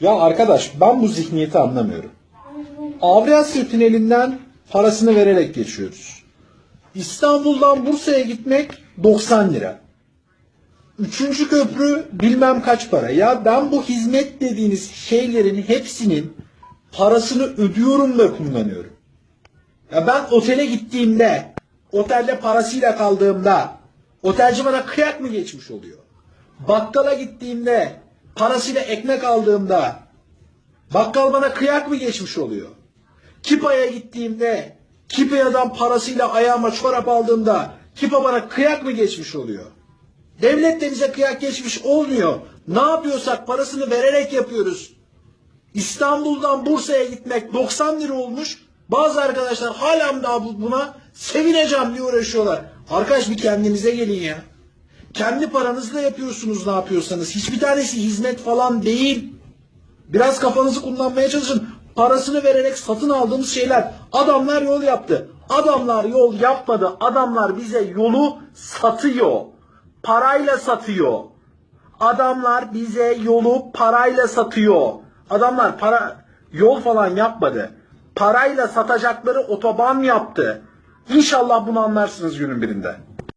Ya arkadaş ben bu zihniyeti anlamıyorum. Avrasya Tüneli'nden parasını vererek geçiyoruz. İstanbul'dan Bursa'ya gitmek 90 lira. Üçüncü köprü bilmem kaç para. Ya ben bu hizmet dediğiniz şeylerin hepsinin parasını ödüyorum da kullanıyorum. Ya ben otele gittiğimde, otelde parasıyla kaldığımda, otelci bana kıyak mı geçmiş oluyor? Bakkala gittiğimde, parasıyla ekmek aldığımda, bakkal bana kıyak mı geçmiş oluyor? Kipa'ya gittiğimde, Kipa'dan parasıyla ayağıma çorap aldığımda, Kipa bana kıyak mı geçmiş oluyor? Devlet de bize kıyak geçmiş olmuyor. Ne yapıyorsak parasını vererek yapıyoruz. İstanbul'dan Bursa'ya gitmek 90 lira olmuş. Bazı arkadaşlar hala daha bu- buna sevineceğim diye uğraşıyorlar. Arkadaş bir kendinize gelin ya. Kendi paranızla yapıyorsunuz ne yapıyorsanız. Hiçbir tanesi hizmet falan değil. Biraz kafanızı kullanmaya çalışın. Parasını vererek satın aldığımız şeyler. Adamlar yol yaptı. Adamlar yol yapmadı. Adamlar bize yolu satıyor. Parayla satıyor. Adamlar bize yolu parayla satıyor. Adamlar para yol falan yapmadı. Parayla satacakları otoban yaptı. İnşallah bunu anlarsınız günün birinde.